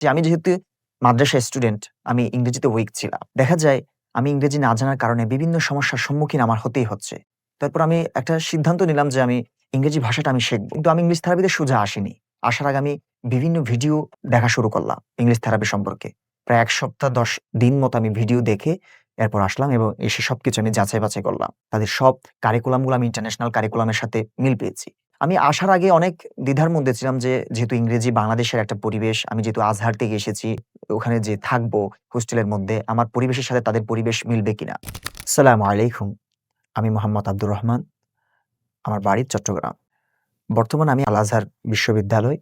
যে আমি যেহেতু মাদ্রাসা স্টুডেন্ট, আমি ইংরেজিতে উইক ছিলাম। দেখা যায় আমি ইংরেজি না জানার কারণে বিভিন্ন সমস্যার সম্মুখীন আমার হতেই হচ্ছে। তারপর আমি একটা সিদ্ধান্ত নিলাম যে আমি ইংরেজি ভাষাটা আমি শিখব। কিন্তু আমি ইংলিশ থেরাপিতে সোজা আসিনি। আসার আগে আমি বিভিন্ন ভিডিও দেখা শুরু করলাম ইংলিশ থেরাপি সম্পর্কে। প্রায় এক সপ্তাহ ১০ দিন মতো আমি ভিডিও দেখে এরপর আসলাম এবং এসে সবকিছু আমি যাচাই-বাছাই করলাম। তাদের সব কারিকুলামগুলো আমি ইন্টারন্যাশনাল কারিকুলাম এর সাথে মিল পেয়েছি। আমি আসার আগে অনেক দ্বিধার মধ্যে ছিলাম যে যেহেতু ইংরেজি বাংলাদেশের একটা পরিবেশ, আমি যেহেতু আজহার থেকে এসেছি, ওখানে যে থাকব হোস্টেলের মধ্যে আমার পরিবেশের সাথে তাদের পরিবেশ মিলবে কিনা। সালাম আলাইকুম। আমি মোহাম্মদ আব্দুর রহমান। আমার বাড়ি চট্টগ্রাম। বর্তমানে আমি আল আজহার বিশ্ববিদ্যালয়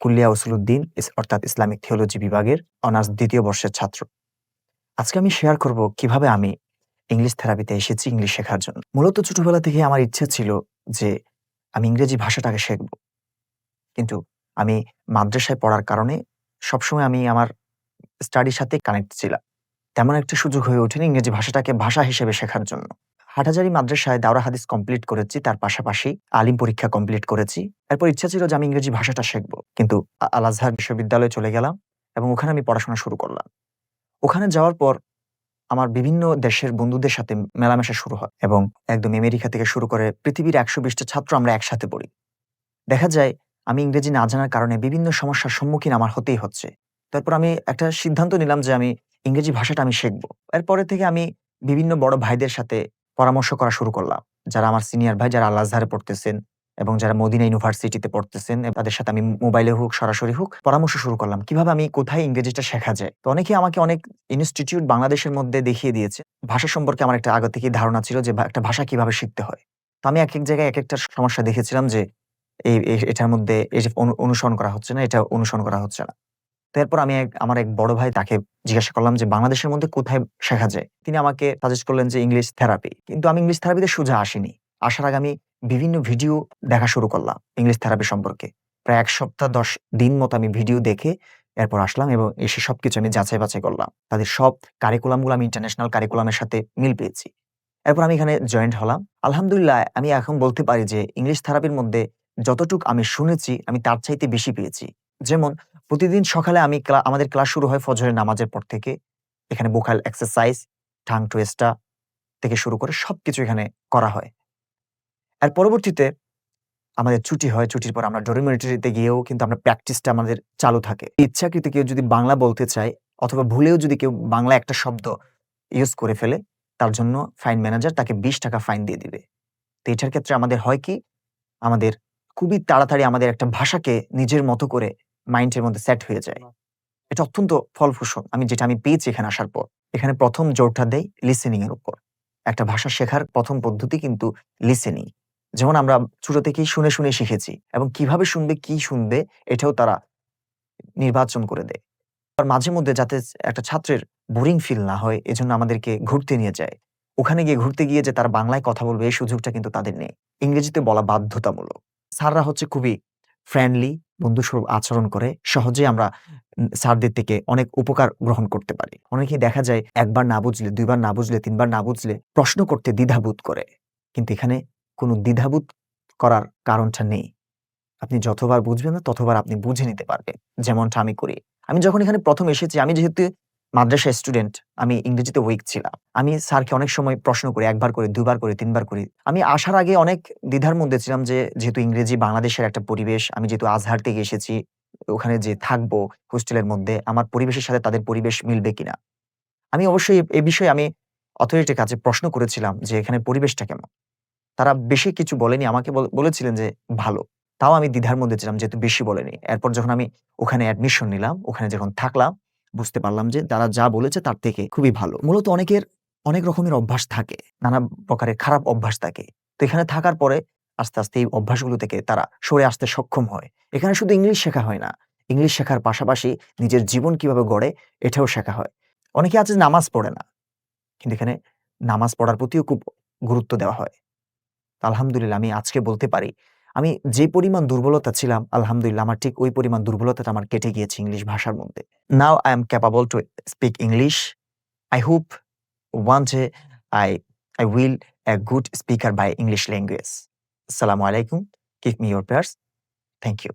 কুল্লিয়া উসুলউদ্দিন ইস অর্থাৎ ইসলামিক থিওলজি বিভাগের অনার্স দ্বিতীয় বর্ষের ছাত্র। আজকে আমি শেয়ার করব কীভাবে আমি ইংলিশ থেরাপিতে এসেছি ইংলিশ শেখার জন্য। মূলত ছোটবেলা থেকে আমার ইচ্ছে ছিল যে আমি ইংরেজি ভাষাটাকে শিখব। কিন্তু আমি মাদ্রাসায় পড়ার কারণে সবসময় আমি আমার স্টাডির সাথে কানেক্ট ছিলাম। তেমন একটা সুযোগ হয়ে ওঠেনি ইংরেজি ভাষাটাকে ভাষা হিসেবে শেখার জন্য। হাটহাজারী মাদ্রাসায় দাওরা হাদিস কমপ্লিট করেছি। তার পাশাপাশি আলিম পরীক্ষা কমপ্লিট করেছি। এরপর ইচ্ছা ছিল যে আমি ইংরেজি ভাষাটা শিখব। কিন্তু আল আজহার বিশ্ববিদ্যালয়ে চলে গেলাম এবং ওখানে আমি পড়াশোনা শুরু করলাম। ওখানে যাওয়ার পর আমার বিভিন্ন দেশের বন্ধুদের সাথে মেলামেশা শুরু হয় এবং একদম আমেরিকা থেকে শুরু করে পৃথিবীর ১২০ টা ছাত্র আমরা একসাথে পড়ি। দেখা যায়, আমি ইংরেজি না জানার কারণে বিভিন্ন সমস্যার সম্মুখীন আমার হতেই হচ্ছে। তারপর আমি একটা সিদ্ধান্ত নিলাম যে আমি ইংরেজি ভাষাটা আমি শিখব এরপরে থেকে আমি বিভিন্ন বড় ভাইদের সাথে পরামর্শ করা শুরু করলাম। যারা আমার সিনিয়র ভাই, যারা আল আজহারে পড়তেছেন এবং যারা মদিনা ইউনিভার্সিটিতে পড়তেছেন তাদের সাথে আমি মোবাইলে হোক সরাসরি হোক পরামর্শ শুরু করলাম। কীভাবে আমি কোথায় ইংরেজিটা শেখা যায়। তো অনেকেই আমাকে অনেক ইনস্টিটিউট বাংলাদেশের মধ্যে দেখিয়ে দিয়েছে। ভাষা সম্পর্কে আমার একটা আগে থেকেই ধারণা ছিল যে একটা ভাষা কীভাবে শিখতে হয়। তো আমি এক এক জায়গায় এক একটা সমস্যা দেখেছিলাম যে এই এটার মধ্যে এই যে অনুসরণ করা হচ্ছে না, এটা অনুসরণ করা হচ্ছে না। তো এরপর আমি আমার এক বড় ভাই তাকে জিজ্ঞাসা করলাম যে বাংলাদেশের মধ্যে কোথায় শেখা যায়। তিনি আমাকে সাজেস্ট করলেন যে ইংলিশ থেরাপি। কিন্তু আমি ইংলিশ থেরাপিতে সোজা আসিনি। আসার আগে আমি বিভিন্ন ভিডিও দেখা শুরু করলাম ইংলিশ থেরাপি সম্পর্কে। প্রায় এক সপ্তাহ ১০ দিন মতো আমি ভিডিও দেখে এরপর আসলাম এবং এসে সবকিছু আমি যাচাই-বাছাই করলাম। তাদের সব কারিকুলামগুলো আমি ইন্টারন্যাশনাল কারিকুলাম এর সাথে মিল পেয়েছি। এরপর আমি এখানে জয়েন্ট হলাম। আলহামদুলিল্লাহ আমি এখন বলতে পারি যে ইংলিশ থেরাপির মধ্যে যতটুক আমি শুনেছি আমি তার চাইতে বেশি পেয়েছি। যেমন প্রতিদিন সকালে আমি আমাদের ক্লাস শুরু হয় ফজরের নামাজের পর থেকে। এখানে ভোকাল এক্সারসাইজ, ঠাং টুয়েস্টা থেকে শুরু করে সবকিছু এখানে করা হয়। এর পরবর্তীতে আমাদের ছুটি হয়। ছুটির পর আমরা ডরমিটরিতে গিয়েও কিন্তু আমরা প্র্যাকটিসটা আমাদের চালু থাকে। ইচ্ছাকৃত কেউ যদি বাংলা বলতে চায় অথবা ভুলেও যদি কেউ বাংলা একটা শব্দ ইউজ করে ফেলে, তার জন্য ফাইন ম্যানেজার তাকে ৳২০ ফাইন দিয়ে দিবে। তো এটার ক্ষেত্রে আমাদের হয় কি? আমাদের খুবই তাড়াতাড়ি আমাদের একটা ভাষাকে নিজের মতো করে মাইন্ডের মধ্যে সেট হয়ে যায়। এটা অত্যন্ত ফলপ্রসূ। আমি যেটা আমি পেয়েছি এখানে আসার পর। এখানে প্রথম জোরটা দেয় লিসেনিং এর উপর। একটা ভাষা শেখার প্রথম পদ্ধতি কিন্তু লিসেনিং। যেমন আমরা ছোট থেকেই শুনে, শুনে শিখেছি এবং কীভাবে শুনবে, কি শুনবে এটাও তারা নির্বাচন করে দেয়। আর মাঝে মধ্যে যাতে একটা ছাত্রের বোরিং ফিল না হয় এজন্য আমাদেরকে ঘুরতে নিয়ে যায়। ওখানে গিয়ে ঘুরতে গিয়ে যে তারা বাংলায় কথা বলবে এই সুযোগটা কিন্তু তাদের নেই। ইংরেজিতে বলা বাধ্যতামূলক। স্যাররা হচ্ছে খুবই ফ্রেন্ডলি, বন্ধুস্বরূপ আচরণ করে। সহজে আমরা স্যারদের থেকে অনেক উপকার গ্রহণ করতে পারি। অনেকেই দেখা যায় একবার না বুঝলে, দুইবার না বুঝলে, তিনবার না বুঝলে প্রশ্ন করতে দ্বিধাবোধ করে। কিন্তু এখানে কোনো দ্বিধাবোধ করার কারণটা নেই। আপনি যতবার বুঝবেন না ততবার আপনি বুঝে নিতে পারবেন। যেমনটা আমি করি। আমি যখন এখানে ১ম এসেছি আমি যেহেতু মাদ্রাসা স্টুডেন্ট, আমি ইংরেজিতে উইক ছিলাম। আমি স্যারকে অনেক সময় প্রশ্ন করি ১ বার করে, ২ বার করে, ৩ বার করি। আমি আসার আগে অনেক দ্বিধার মধ্যে ছিলাম যে যেহেতু ইংরেজি বাংলাদেশের একটা পরিবেশ, আমি যেহেতু আজহার থেকে এসেছি, ওখানে যে থাকব হোস্টেলের মধ্যে আমার পরিবেশের সাথে তাদের পরিবেশ মিলবে কিনা। আমি অবশ্যই এ বিষয়ে আমি অথরিটির কাছে প্রশ্ন করেছিলাম যে এখানে পরিবেশটা কেমন? তারা বেশি কিছু বলেনি আমাকে বলেছিলেন যে ভালো। তাও আমি দ্বিধার মধ্যে ছিলাম যেহেতু বেশি বলেনি। এরপর যখন আমি ওখানে অ্যাডমিশন নিলাম, ওখানে যখন থাকলাম বুঝতে পারলাম যে তারা যা বলেছে তার থেকে খুবই ভালো। মূলত অনেকের অনেক রকমের অভ্যাস থাকে। নানা প্রকারের খারাপ অভ্যাস থাকে। তো এখানে থাকার পরে আস্তে, আস্তে এই অভ্যাসগুলো থেকে তারা সরে আসতে সক্ষম হয়। এখানে শুধু ইংলিশ শেখা হয় না। ইংলিশ শেখার পাশাপাশি নিজের জীবন কীভাবে গড়ে এটাও শেখা হয়। অনেকে আছে নামাজ পড়ে না। কিন্তু এখানে নামাজ পড়ার প্রতিও খুব গুরুত্ব দেওয়া হয়। আলহামদুলিল্লাহ, আমি আজকে বলতে পারি। আমি যে পরিমাণ দুর্বলতা ছিলাম, আলহামদুলিল্লাহ, আমার ঠিক ওই পরিমাণ দুর্বলতাটা আমার কেটে গিয়েছে ইংলিশ ভাষার মধ্যে। Now I am capable to speak English I hope one I I will a good speaker by English language সালামু আলাইকুম keep me your prayers thank you